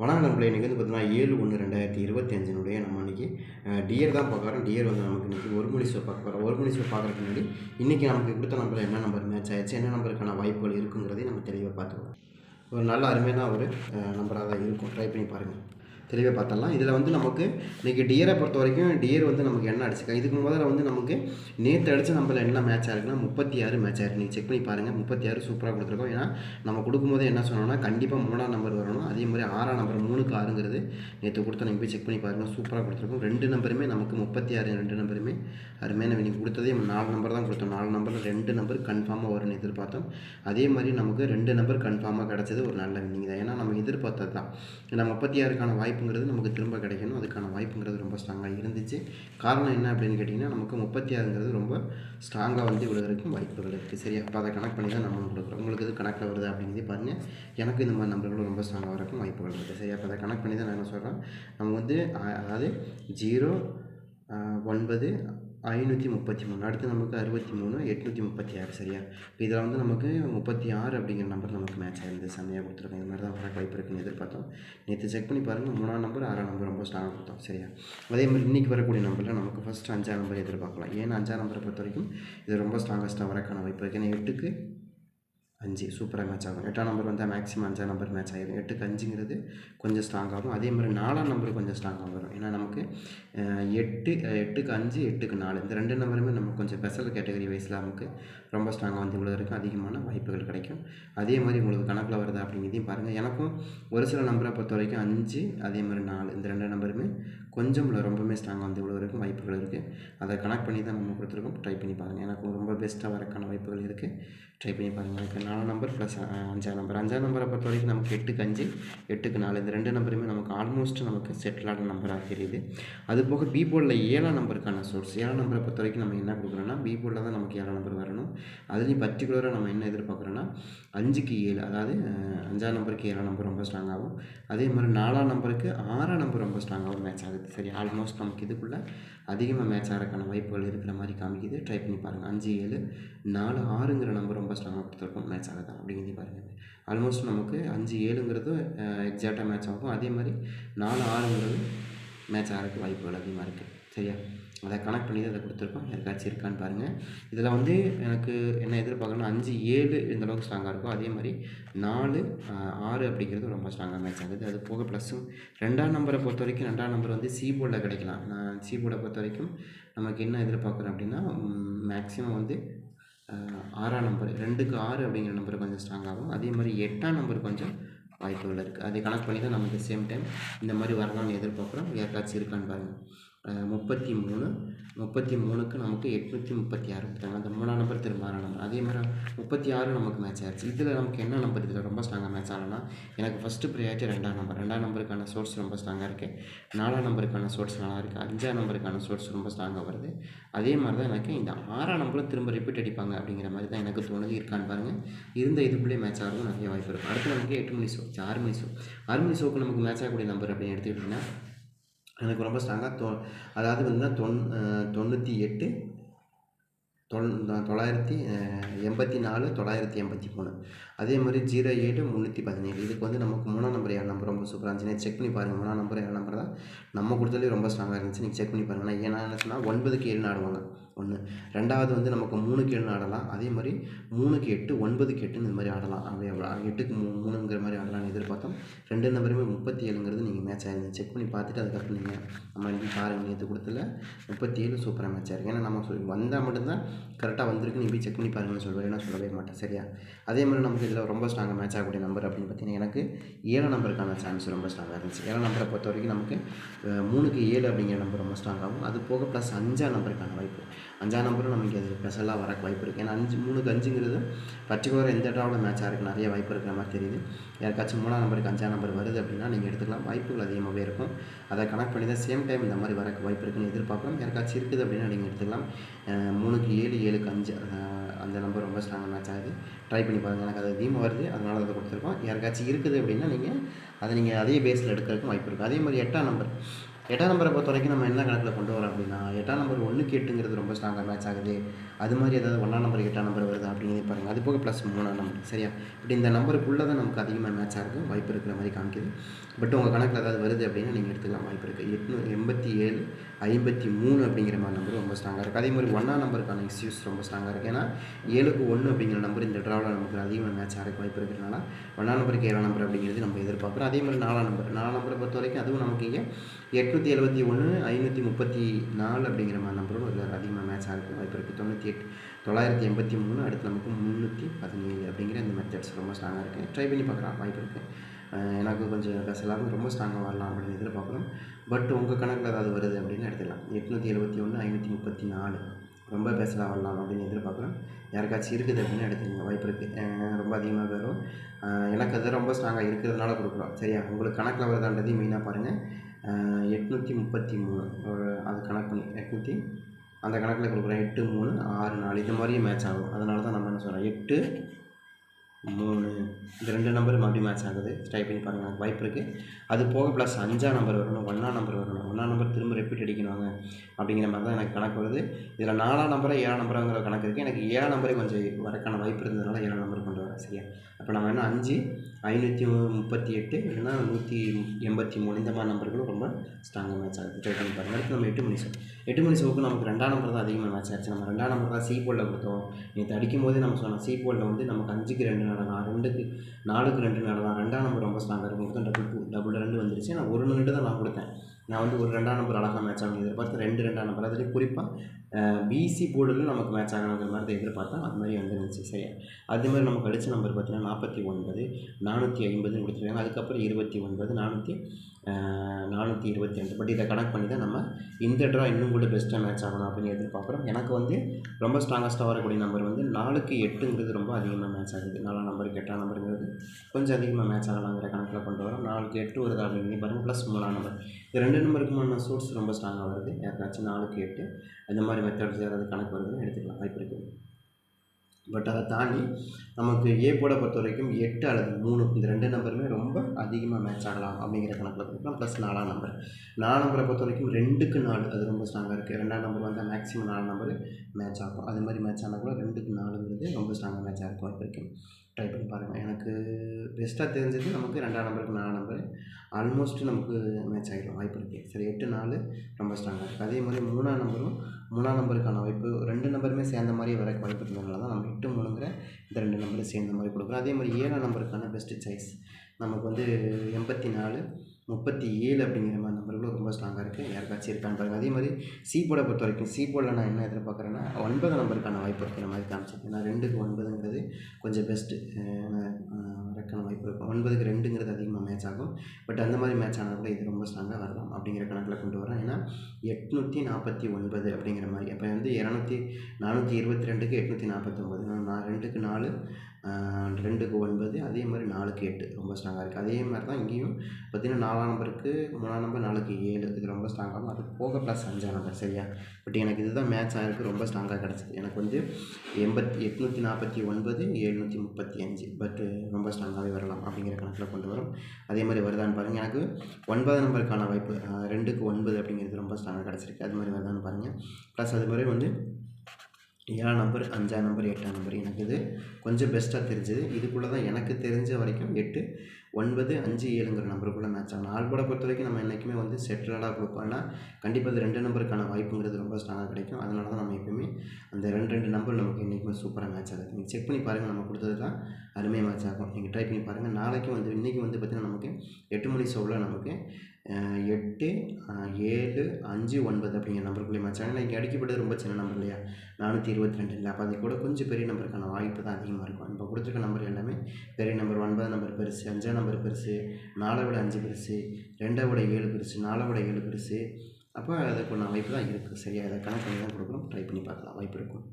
வணக்கம் நண்பர்களே இன்றைக்கி வந்து பார்த்தீங்கன்னா ஏழு ஒன்று ரெண்டாயிரத்தி இருபத்தி அஞ்சினுடைய நம்ம இன்றைக்கி டியர் தான் பார்க்குறோம் டியர் வந்து நமக்கு இன்றைக்கி ஒரு மணி ஷோ பார்க்க போகிறோம் ஒரு மணி ஷோ பார்க்குறதுக்கு முன்னாடி இன்றைக்கி நமக்கு கொடுத்த நம்பர் என்ன நம்பர் மேட்ச் ஆயிடுச்சு என்ன நம்பருக்கான வாய்ப்புகள் இருக்குங்கிறதையும் நம்ம தெளிவாக பார்த்துக்குவோம் ஒரு நல்ல அருமையான ஒரு நம்பராக தான் இருக்கும். ட்ரை பண்ணி பாருங்கள் தெளிவாக பார்த்தலாம் இதில் வந்து நமக்கு இன்றைக்கி டியரை பொறுத்த வரைக்கும் டியர் வந்து நமக்கு என்ன அடிச்சிருக்கா இதுக்கு முதல்ல வந்து நமக்கு நேற்று அடித்த நம்மள என்ன மேட்ச் ஆயிருக்குன்னா முப்பத்தி ஆறு மேட்ச் ஆயிருக்கு நீங்கள் செக் பண்ணி பாருங்கள் முப்பத்தி ஆறு சூப்பராக கொடுத்துருக்கோம். ஏன்னா நம்ம கொடுக்கும்போது என்ன சொன்னோம்னா கண்டிப்பாக மூணாம் நம்பர் வரணும். அதே மாதிரி ஆறாம் நம்பர் மூணுக்கு ஆறுங்கிறது நேற்று கொடுத்த நீங்கள் போய் செக் பண்ணி பாருங்கள் சூப்பராக கொடுத்துருக்கோம். ரெண்டு நம்பருமே நமக்கு முப்பத்தி ஆறு ரெண்டு நம்பருமே அருமையான நீங்கள் கொடுத்ததே நாலு நம்பர் தான் கொடுத்தோம். நாலு நம்பரில் ரெண்டு நம்பர் கன்ஃபார்மாக வரும்னு எதிர்பார்த்தோம். அதே மாதிரி நமக்கு ரெண்டு நம்பர் கன்ஃபார்மாக கிடச்சது ஒரு நல்ல வினிங் தான். ஏன்னா நம்ம எதிர்பார்த்தது தான். ஏன்னா முப்பத்தி ஆறுக்கான வாய்ப்பு வாய்ப்புங்கிறது நமக்கு திரும்ப கிடைக்கணும். அதுக்கான வாய்ப்புங்கிறது ரொம்ப ஸ்ட்ராங்காக இருந்துச்சு. காரணம் என்ன அப்படின்னு கேட்டிங்கன்னா நமக்கு முப்பத்தி ஆறுங்கிறது ரொம்ப ஸ்ட்ராங்காக வந்து விழுகிறதுக்கும் வாய்ப்புகள் இருக்குது சரியா? அப்போ அதை கனெக்ட் பண்ணி தான் நம்ம கொடுக்குறோம். உங்களுக்கு இது கணக்கில் வருது அப்படிங்கிறதே பாருங்கள் எனக்கு இந்த மாதிரி நம்பர்களும் ரொம்ப ஸ்ட்ராங்காக வரக்கும் வாய்ப்புகள் இருக்குது சரியா? அப்போ அதை கனெக்ட் பண்ணி தான் நான் என்ன சொல்கிறேன் நம்ம வந்து அதாவது ஜீரோ ஒன்பது ஐநூற்றி முப்பத்தி மூணு அடுத்து நமக்கு அறுபத்தி மூணு எட்நூற்றி முப்பத்தி ஆறு சரியா? இப்போ இதில் வந்து நமக்கு முப்பத்தி ஆறு அப்படிங்கிற நம்பர் நமக்கு மேட்ச் ஆயிருந்து செம்மையாக கொடுத்துருக்கோம் இந்த மாதிரி தான் வர வாய்ப்பு இருக்குன்னு எதிர்பார்த்தோம். நேற்று செக் பண்ணி பாருங்கள் மூணாம் நம்பர் ஆறாம் நம்பர் ரொம்ப ஸ்ட்ராங்காக கொடுத்தோம் சரியா? அதே மாதிரி இன்றைக்கி வரக்கூடிய நம்பரில் நமக்கு ஃபஸ்ட்டு அஞ்சாம் நம்பர் எதிர்பார்க்கலாம். ஏன்னா அஞ்சாம் நம்பரை பொறுத்த வரைக்கும் இது ரொம்ப ஸ்ட்ராங்கஸ்ட்டாக வரக்கான வாய்ப்பு இருக்குது ஏன்னா எட்டுக்கு அஞ்சு சூப்பராக மேட்ச் ஆகும். எட்டாம் நம்பர் வந்தால் மேக்ஸிமம் அஞ்சாம் நம்பர் மேட்ச் ஆகிடும் எட்டுக்கு அஞ்சுங்கிறது கொஞ்சம் ஸ்ட்ராங்காகும் அதே மாதிரி நாலாம் நம்பர் கொஞ்சம் ஸ்ட்ராங்காக வரும். ஏன்னா நமக்கு எட்டு எட்டுக்கு அஞ்சு எட்டுக்கு நாலு இந்த ரெண்டு நம்பருமே நமக்கு கொஞ்சம் ஸ்பெஷல் கேட்டகரி வைஸில் நமக்கு ரொம்ப ஸ்ட்ராங்காக வந்து விழுவதற்கு அதிகமான வாய்ப்புகள் கிடைக்கும். அதே மாதிரி உங்களுக்கு கணக்கில் வருதா அப்படிங்கிறதையும் பாருங்கள் எனக்கும் ஒரு சில நம்பரை பொறுத்த வரைக்கும் அஞ்சு அதே மாதிரி நாலு இந்த ரெண்டு நம்பருமே கொஞ்சம் ரொம்பவுமே ஸ்ட்ராங்காக வந்து விழுவதற்கும் வாய்ப்புகள் இருக்குது அதை கனெக்ட் பண்ணி தான் நம்ம கொடுத்துருக்கோம். ட்ரை பண்ணி பாருங்கள் எனக்கு ரொம்ப பெஸ்ட்டாக வரக்கான வாய்ப்புகள் இருக்குது ட்ரை பண்ணி பாருங்கள் எனக்கு நாலு நம்பர் ப்ளஸ் அஞ்சாம் நம்பர் அஞ்சாம் நம்பரை பொறுத்த வரைக்கும் நமக்கு எட்டுக்கு அஞ்சு எட்டுக்கு நாலு. இந்த ரெண்டு நம்பருமே நமக்கு ஆல்மோஸ்ட் நமக்கு செட்டிலான நம்பராக தெரியுது. அது போக பி போர்டில் ஏழாம் நம்பருக்கான சோர்ஸ் ஏழாம் நம்பரை பொறுத்த வரைக்கும் நம்ம என்ன கொடுக்குறோன்னா பி போர்டில் தான் நமக்கு ஏழாம் நம்பர் வரணும். அதுலேயும் பர்டிகுலராக நம்ம என்ன எதிர்பார்க்குறோன்னா அஞ்சுக்கு ஏழு அதாவது அஞ்சாம் நம்பருக்கு ஏழாம் நம்பர் ரொம்ப ஸ்ட்ராங் ஆகும். அதே மாதிரி நாலாம் நம்பருக்கு ஆறாம் நம்பர் ரொம்ப ஸ்ட்ராங்காகவும் மேட்ச் ஆகுது. சரி ஆல்மோஸ்ட் நமக்கு இதுக்குள்ளே அதிகமாக மேட்ச் ஆகிறக்கான வாய்ப்புகள் இருக்கிற மாதிரி காமிக்குது. ட்ரை பண்ணி பாருங்கள் அஞ்சு ஏழு நாலு ஆறுங்கிற நம்பர் ரொம்ப ஸ்ட்ராங்காக கொடுத்துருக்கோம். மேட்ச் ஆகுதான் அப்படிங்கிறதையும் பாருங்கள் ஆல்மோஸ்ட் நமக்கு அஞ்சு ஏழுங்கிறது எக்ஸாக்டாக மேட்ச் ஆகும். அதே மாதிரி நாலு ஆறுங்கிறது மேட்ச் ஆகிறதுக்கு வாய்ப்புகள் அதிகமாக இருக்குது சரியா? அதை கனெக்ட் பண்ணி தான் அதை கொடுத்துருக்கோம். யாருக்காச்சும் இருக்கான்னு பாருங்கள் இதில் வந்து எனக்கு என்ன எதிர்பார்க்கணும்னா அஞ்சு ஏழு இந்த அளவுக்கு ஸ்ட்ராங்காக இருக்கும் அதே மாதிரி நாலு ஆறு அப்படிங்கிறது ரொம்ப ஸ்ட்ராங்காக மேட்ச் ஆகுது. அது போக ப்ளஸ்ஸும் ரெண்டாம் நம்பரை பொறுத்த வரைக்கும் ரெண்டாம் நம்பர் வந்து சி போர்டில் கிடைக்கலாம். நான் சி போர்டை பொறுத்த வரைக்கும் நமக்கு என்ன எதிர்பார்க்குறேன் அப்படின்னா மேக்ஸிமம் வந்து ஆறாம் நம்பர் ரெண்டுக்கு ஆறு அப்படிங்கிற நம்பர் கொஞ்சம் ஸ்ட்ராங் ஆகும். அதே மாதிரி எட்டாம் நம்பர் கொஞ்சம் வாய்ப்புகள் இருக்குது அதை கனெக்ட் பண்ணி தான் நமக்கு சேம் டைம் இந்த மாதிரி வரலாம்னு எதிர்பார்க்குறோம். யாருக்காச்சும் இருக்கான்னு பாருங்கள் முப்பத்தி மூணு. முப்பத்தி மூணுக்கு நமக்கு எட்நூற்றி முப்பத்தி ஆறு கொடுத்தாங்க. அந்த மூணாம் நம்பர் திரும்ப ஆறாம் நம்பர் அதே மாதிரி முப்பத்தி ஆறு நமக்கு மேட்ச் ஆயிடுச்சு இதில் நமக்கு என்ன நம்பர் இதில் ரொம்ப ஸ்ட்ராங்காக மேட்ச் ஆகலைன்னா எனக்கு ஃபஸ்ட்டு ப்ரியாரிட்டி ரெண்டாம் நம்பர் ரெண்டாம் நம்பருக்கான சோர்ஸ் ரொம்ப ஸ்ட்ராங்காக இருக்குது நாலாம் நம்பருக்கான சோர்ஸ் நல்லா இருக்குது அஞ்சாம் நம்பருக்கான சோர்ஸ் ரொம்ப ஸ்ட்ராங்காக வருது. அதே மாதிரி தான் எனக்கு இந்த ஆறாம் நம்பரும் திரும்ப ரிப்பீட் அடிப்பாங்க அப்படிங்கிற மாதிரி தான் எனக்கு தோணுது. இருக்கான்னு பாருங்கள் இருந்த இதுக்குள்ளே மேட்ச் ஆகிறதுக்கும் நிறைய வாய்ப்பு இருக்கும் அடுத்து நமக்கு எட்டு மணி ஷோ ஆறு மணி ஷோ ஆறு மணி ஷோக்கு நமக்கு மேட்ச் ஆகக்கூடிய நம்பர் அப்படின்னு எடுத்துக்கிட்டிங்கன்னா எனக்கு ரொம்ப ஸ்ட்ராங்காக தொ அதாவது வந்து தொன் தொண்ணூற்றி எட்டு தொள் தொள்ளாயிரத்தி எண்பத்தி நாலு தொள்ளாயிரத்தி எண்பத்தி மூணு. அதே மாதிரி ஜீரோ ஏழு முந்நூற்றி பதினேழு. இதுக்கு வந்து நமக்கு மூணாம் நம்பர் ஏழு நம்பர் ரொம்ப சூப்பராக இருந்துச்சு. செக் பண்ணி பாருங்கள் மூணாம் நம்பர் ஏழு நம்பர் தான் நம்ம கொடுத்தாலே ரொம்ப ஸ்ட்ராங்காக இருந்துச்சு. நீங்கள் செக் பண்ணி பாருங்கள் ஏன்னா என்ன ஒன்பதுக்கு ஏழு ஆடுவாங்க ஒன்று ரெண்டாவது வந்து நமக்கு மூணுக்கு ஏழு ஆடலாம் அதே மாதிரி மூணுக்கு எட்டு ஒன்பதுக்கு எட்டுன்னு இந்த மாதிரி ஆடலாம். அப்படியே எட்டுக்கு மூ மூணுங்கிற மாதிரி ஆடலாம்னு எதிர்பார்த்தோம். ரெண்டு நம்பருமே முப்பத்தி ஏழுங்கிறது நீங்கள் மேட்ச் ஆயிருந்தீங்க செக் பண்ணி பார்த்துட்டு அதுக்கப்புறம் நீங்கள் நம்ம இன்னைக்கு பாருங்கள் நேற்று கொடுத்துல முப்பத்தி ஏழு சூப்பராக மேட்ச் ஆயிருக்கு. ஏன்னா நம்ம சொல்லி வந்தால் மட்டும்தான் கரெக்டாக வந்திருக்கு நீ போய் செக் பண்ணி பாருங்கன்னு சொல்லுவேன் ஏன்னா சொல்லவே மாட்டேன். சரியா? அதே மாதிரி நமக்கு இதில் ரொம்ப ஸ்ட்ராங்காக மேட்ச் ஆகக்கூடிய நம்பர் அப்படின்னு பார்த்தீங்கன்னா எனக்கு ஏழு நம்பருக்கான சான்ஸ் ரொம்ப ஸ்ட்ராங்காக இருந்துச்சு. ஏழு நம்பரை பொறுத்த வரைக்கும் நமக்கு மூணுக்கு ஏழு அப்படிங்கிற நம்பர் ரொம்ப ஸ்ட்ராங்காகவும் அது போக ப்ளஸ் அஞ்சாம் நம்பருக்கான வாய்ப்பு. அஞ்சாம் நம்பரும் நமக்கு அது ஸ்பெஷலாக வர வாய்ப்பு இருக்குது ஏன்னா அஞ்சு மூணுக்கு அஞ்சுங்கிறது பர்டிகுலராக எந்த இடத்துல மேட்ச் இருக்குது நிறைய வாய்ப்பு இருக்கிற மாதிரி தெரியுது. யாருக்காச்சும் மூணாம் நம்பருக்கு அஞ்சாம் நம்பர் வருது அப்படின்னா நீங்கள் எடுத்துக்கலாம். வாய்ப்புகள் அதிகமாகவே இருக்கும். அதை கனெக்ட் பண்ணி தான் சேம் டைம் இந்த மாதிரி வரக்கு வாய்ப்பு இருக்குன்னு எதிர்பார்க்கலாம் யாருக்காச்சும் இருக்குது அப்படின்னா நீங்கள் எடுத்துக்கலாம். மூணுக்கு ஏழு ஏழுக்கு அஞ்சு அந்த நம்பர் ரொம்ப ஸ்ட்ராங்காக மேட்ச் ஆகுது. ட்ரை பண்ணி பாருங்கள் எனக்கு அது அதிகமாக வருது. அதனால் அதை கொடுத்துருக்கோம். யாருக்காச்சும் இருக்குது அப்படின்னா நீங்கள் அதை நீங்கள் அதே பேஸில் எடுக்கிறதுக்கும் வாய்ப்பு இருக்குது அதே மாதிரி எட்டாம் நம்பர் எட்டாம் நம்பரை பொறுத்த வரைக்கும் நம்ம என்ன கணக்கில் கொண்டு வரோம் அப்படின்னா எட்டாம் நம்பர் ஒன்றுக்கு எட்டுங்கிறது ரொம்ப ஸ்ட்ராங்காக மேட்ச் ஆகுது. அது மாதிரி ஏதாவது ஒன்றாம் நம்பர் எட்டாம் நம்பர் வருது அப்படிங்கிறது பாருங்கள் அது போக ப்ளஸ் மூணாம் நம்பர் சரியா? இப்படி இந்த நம்பருக்குள்ளே தான் நமக்கு அதிகமாக மேட்ச் ஆகும் வாய்ப்பு இருக்கிற மாதிரி காமிக்குது. பட் உங்கள் கணக்கில் ஏதாவது வருது அப்படின்னா நீங்கள் எடுத்துக்கலாம் வாய்ப்பு இருக்குது எட்நூ எண்பத்தி ஏழு ஐம்பத்தி மூணு அப்படிங்கிற மாதிரி நம்பர் ரொம்ப ஸ்ட்ராங்காக இருக்குது அதே மாதிரி ஒன்றாம் நம்பருக்கான இஷ்யூஸ் ரொம்ப ஸ்ட்ராங்காக இருக்குது ஏன்னா ஏழுக்கு ஒன்று அப்படிங்கிற நம்பர் இந்த ட்ராவில் நமக்கு அதிகமாக மேட்ச் ஆகிறதுக்கு வாய்ப்பு இருக்கிறதுனால ஒன்றாம் நம்பருக்கு ஏழாம் நம்பர் அப்படிங்கிறது நம்ம எதிர்பார்க்குறோம். அதே மாதிரி நாலாம் நம்பர் நாலாம் நம்பரை பொறுத்த வரைக்கும் அதுவும் நமக்கு இங்கே எட்நூற்றி எழுபத்தி ஒன்று ஐநூற்றி முப்பத்தி நாலு அப்படிங்கிற மாதிரி நம்பரும் அதில் அதிகமாக மேட்ச் ஆகிறதுக்கு வாய்ப்பு இருக்குது தொண்ணூற்றி எட்டு தொள்ளாயிரத்தி எண்பத்தி மூணு அடுத்து நமக்கு முந்நூற்றி பதினேழு அப்படிங்கிற இந்த மெத்தட்ஸ் ரொம்ப ஸ்ட்ராங்காக இருக்குது ட்ரை பண்ணி பார்க்கலாம் வாய்ப்பு இருக்குது எனக்கு கொஞ்சம் ப்ளஸ் எல்லாமே ரொம்ப ஸ்ட்ராங்காக வரலாம் அப்படின்னு எதிர்பார்க்குறோம் பட் உங்கள் கணக்கில் ஏதாவது வருது அப்படின்னு எடுத்துக்கலாம். எட்நூற்றி எழுபத்தி ஒன்று ஐநூற்றி முப்பத்தி நாலு. ரொம்ப பெஸ்ட்டாக வரலாம் அப்படின்னு எதிர்பார்க்குறோம் யாருக்காச்சும் இருக்குது அப்படின்னு எடுத்துக்கங்க வாய்ப்பு இருக்குது ரொம்ப அதிகமாக வரும். எனக்கு அது ரொம்ப ஸ்ட்ராங்காக இருக்கிறதுனால கொடுக்குறோம். சரியா? உங்களுக்கு கணக்கில் வருதான்றதையும் மெயினாக பாருங்கள் எட்நூற்றி முப்பத்தி மூணு. அது கணக்கு பண்ணி எட்நூற்றி அந்த கணக்கில் கொடுக்குறோம் எட்டு மூணு ஆறு நாலு இது மாதிரியே மேட்ச் ஆகும். அதனால தான் நம்ம என்ன சொல்கிறோம் எட்டு மூணு. இந்த ரெண்டு நம்பர் மறுபடியும் மேட்ச் ஆகுது. ட்ரை பண்ணி பாருங்கள் எனக்கு வாய்ப்பு இருக்குது அது போக ப்ளஸ் அஞ்சாம் நம்பர் வரணும் ஒன்றாம் நம்பர் வரணும். ஒன்றாம் நம்பர் திரும்ப ரிப்பீட் அடிக்கணுங்க அப்படிங்கிற மாதிரி தான் எனக்கு கணக்கு வருது. இதில் நாலாம் நம்பரை ஏழாம் நம்பருங்கிற கணக்கு இருக்குது எனக்கு ஏழாம் நம்பரே கொஞ்சம் வரக்கான வாய்ப்பு இருந்ததுனால ஏழாம் நம்பர் சரியா அப்போ நம்ம என்ன அஞ்சு ஐநூற்றி முப்பத்தி எட்டு இல்லைன்னா நூற்றி எண்பத்தி மூணு இந்த மாதிரி நம்பர்களும் ரொம்ப ஸ்ட்ராங்காக மேட்ச் ஆகுது. ட்ரை பண்ணி பாருங்கள் அடுத்து நம்ம எட்டு மணி ஷோ எட்டு மணி ஷோக்கு நமக்கு ரெண்டாம் நம்பர் தான் அதிகமாக மேட்ச் ஆச்சு. நம்ம ரெண்டாம் நம்பர் தான் சி போலில் கொடுத்தோம். நேற்று அடிக்கும் போதே நம்ம சொன்னோம் சி போலில் வந்து நமக்கு அஞ்சுக்கு ரெண்டு நடலாம் ரெண்டுக்கு நாலுக்கு ரெண்டு நடலாம் ரெண்டாம் நம்பர் ரொம்ப ஸ்ட்ராங்காக இருக்கும். மொத்தம் டபுள் டூ டபுள் ரெண்டு வந்துருச்சு. நான் ஒரு நின்று தான் நான் கொடுத்தேன். நான் வந்து ஒரு ரெண்டாம் நம்பர் அழகாக மேட்ச் ஆகணும். எதிர்பார்த்து ரெண்டு ரெண்டாம் நம்பர் அதுலேயும் குறிப்பாக பிசி போர்டில் நமக்கு மேட்ச் ஆகணுங்கிற மாதிரி தான் எதிர்பார்த்தேன் அது மாதிரி வந்துருந்துச்சு சரியா அதே மாதிரி நமக்கு அடித்த நம்பர் பார்த்தீங்கன்னா நாற்பத்தி ஒன்பது நானூற்றி ஐம்பதுன்னு கொடுத்துருக்காங்க. அதுக்கப்புறம் இருபத்தி ஒன்பது நானூற்றி நானூற்றி இருபத்தி ரெண்டு. பட் இதை கனெக்ட் பண்ணி தான் நம்ம இந்த ட்ரா இன்னும் கூட பெஸ்ட்டாக மேட்ச் ஆகணும் அப்படின்னு எதிர்பார்க்குறோம். எனக்கு வந்து ரொம்ப ஸ்ட்ராங்கஸ்ட்டாக வரக்கூடிய நம்பர் வந்து நாலுக்கு எட்டுங்கிறது ரொம்ப அதிகமாக மேட்ச் ஆகுது. நாலாம் நம்பருக்கு எட்டாம் நம்பருங்கிறது கொஞ்சம் அதிகமாக மேட்ச் ஆகலாங்கிற கணக்கில் கொண்டு வரோம். நாலுக்கு எட்டு வருது அப்படின்னு பாருங்கள் ப்ளஸ் மூணாம் நம்பர் இது ரெண்டு நம்பருக்குமான சோர்ஸ் ரொம்ப ஸ்ட்ராங்காக வருது. யாருக்காச்சும் நாலுக்கு எட்டு. அந்த மாதிரி மெத்தட்ஸ் யாராவது கணக்கு வருதுன்னு எடுத்துக்கலாம். வாய்ப்பு இருக்குது பட் அதை தாண்டி நமக்கு ஏ போட பொறுத்த வரைக்கும் எட்டு அல்லது மூணு இந்த ரெண்டு நம்பருமே ரொம்ப அதிகமாக மேட்ச் ஆகலாம் அப்படிங்கிற கணக்கில் கொடுக்கலாம். ப்ளஸ் நாலாம் நம்பர். நாலாம் நம்பரை பொறுத்த வரைக்கும் ரெண்டுக்கு நாலு அது ரொம்ப ஸ்ட்ராங்காக இருக்குது ரெண்டாம் நம்பர் வந்தால் மேக்ஸிமம் நாலு நம்பர் மேட்ச் ஆகும். அது மாதிரி மேட்ச் ஆனால் கூட ரெண்டுக்கு நாலுங்கிறது ரொம்ப ஸ்ட்ராங்காக மேட்ச் ஆகும் வாய்ப்பு இருக்குது ட்ரை பண்ணி பாருங்கள் எனக்கு பெஸ்ட்டாக தெரிஞ்சது நமக்கு ரெண்டாம் நம்பருக்கு நாலு நம்பர் ஆல்மோஸ்ட் நமக்கு மேட்ச் ஆகிடும் வாய்ப்பு இருக்குது சரி எட்டு நாலு ரொம்ப ஸ்ட்ராங்காக இருக்குது அதே மாதிரி மூணாம் நம்பரும் மூணாம் நம்பருக்கான வாய்ப்பு ரெண்டு நம்பருமே சேர்ந்த மாதிரி வர வாய்ப்பு இருந்ததுனால தான் நம்ம எட்டு மூணுங்கிற இந்த ரெண்டு நம்பரும் சேர்ந்த மாதிரி கொடுக்குறோம். அதே மாதிரி ஏழாம் நம்பருக்கான பெஸ்ட்டு சாய்ஸ் நமக்கு வந்து எண்பத்தி நாலு முப்பத்தி ஏழு அப்படிங்கிற மாதிரி நம்பர்களும் ரொம்ப ஸ்ட்ராங்காக இருக்குது யாருக்காச்சும் இருக்கான்னு பாருங்கள் அதே மாதிரி சீபோட பொறுத்த வரைக்கும் சீபோடில் நான் என்ன எதிர்பார்க்குறேன்னா ஒன்பது நம்பருக்கான வாய்ப்பு இருக்கிற மாதிரி காமிச்சேன் ஏன்னா ரெண்டுக்கு ஒன்பதுங்கிறது கொஞ்சம் பெஸ்ட்டு வரக்கான வாய்ப்பு இருக்கும். ஒன்பதுக்கு ரெண்டுங்கிறது அதிகமாக மேட்ச் ஆகும். பட் அந்த மாதிரி மேட்ச் ஆனால் கூட இது ரொம்ப ஸ்ட்ராங்காக வரலாம் அப்படிங்கிற கணக்கில் கொண்டு வரேன். ஏன்னா எட்நூற்றி நாற்பத்தி ஒன்பது அப்படிங்கிற மாதிரி அப்போ வந்து இரநூத்தி நானூற்றி இருபத்தி ரெண்டுக்கு எட்நூற்றி நாற்பத்தொம்பது நான் ரெண்டுக்கு நாலு ரெண்டுக்கு ஒன்பது அதே மாதிரி நாலுக்கு எட்டு. ரொம்ப ஸ்ட்ராங்காக இருக்குது அதே மாதிரி தான் இங்கேயும் பார்த்தீங்கன்னா நாலாம் நம்பருக்கு மூணாம் நம்பர் நாலுக்கு ஏழு. இது ரொம்ப ஸ்ட்ராங்காகும் அது போக ப்ளஸ் அஞ்சாம் நம்பர் சரியா? பட் எனக்கு இதுதான் மேட்ச் ஆகிருக்கு ரொம்ப ஸ்ட்ராங்காக கிடச்சிது. எனக்கு வந்து எண்பத்தி எட்நூற்றி நாற்பத்தி ஒன்பது எழுநூற்றி முப்பத்தி அஞ்சு. பட் ரொம்ப ஸ்ட்ராங்காகவே வரலாம் அப்படிங்கிற கணக்கில் கொண்டு வரும். அதே மாதிரி வருதான்னு பாருங்கள் எனக்கு ஒன்பது நம்பருக்கான வாய்ப்பு ரெண்டுக்கு ஒன்பது அப்படிங்கிறது ரொம்ப ஸ்ட்ராங்காக கிடச்சிருக்கு. அது மாதிரி வருதான்னு பாருங்கள் ப்ளஸ் அது மாதிரி வந்து ஏழாம் நம்பர் அஞ்சாம் நம்பர் எட்டாம் நம்பர். எனக்கு இது கொஞ்சம் பெஸ்ட்டாக தெரிஞ்சுது. இதுக்குள்ளே தான் எனக்கு தெரிஞ்ச வரைக்கும் எட்டு ஒன்பது அஞ்சு ஏழுங்கிற நம்பருக்குள்ளே மேட்ச் ஆகும் நாலு கூட பொறுத்த வரைக்கும் நம்ம என்றைக்குமே வந்து செட்டில்டாக கொடுப்போம்னா கண்டிப்பாக இது ரெண்டு நம்பருக்கான வாய்ப்புங்கிறது ரொம்ப ஸ்ட்ராங்காக கிடைக்கும். அதனால தான் நம்ம எப்பயுமே அந்த ரெண்டு ரெண்டு நம்பர் நமக்கு என்றைக்குமே சூப்பராக மேட்ச் ஆகுது. நீங்கள் செக் பண்ணி பாருங்கள் நம்ம கொடுத்தது தான் அருமையாக மேட்ச் ஆகும். நீங்கள் ட்ரை பண்ணி பாருங்கள் நாளைக்கு வந்து இன்றைக்கி வந்து பார்த்திங்கன்னா நமக்கு எட்டு மணி ஷோவில் நமக்கு எட்டு ஏழு அஞ்சு ஒன்பது அப்படிங்கிற நம்பருக்குள்ளே மேட்ச் இங்கே அடிக்கப்பட்டது ரொம்ப சின்ன நம்பர் இல்லையா? நானூற்றி இருபத்தி ரெண்டு இல்லை. அப்போ அது கூட கொஞ்சம் பெரிய நம்பருக்கான வாய்ப்பு தான் அதிகமாக இருக்கும். இப்போ கொடுத்துருக்க நம்பர் எல்லாமே பெரிய நம்பர் ஒன்பது நம்பர் பெருசு அஞ்சாம் நம்பர் பெருசு நாலை விட அஞ்சு பெருசு ரெண்டை விட ஏழு பெருசு நாலை விட ஏழு பெருசு. அப்போ அதுக்குள்ள வாய்ப்பு தான் இருக்குது சரியாக அதை கணக்கு பண்ணி தான் கொடுக்குறோம் ட்ரை பண்ணி பார்க்கலாம். வாய்ப்பு இருக்கும்.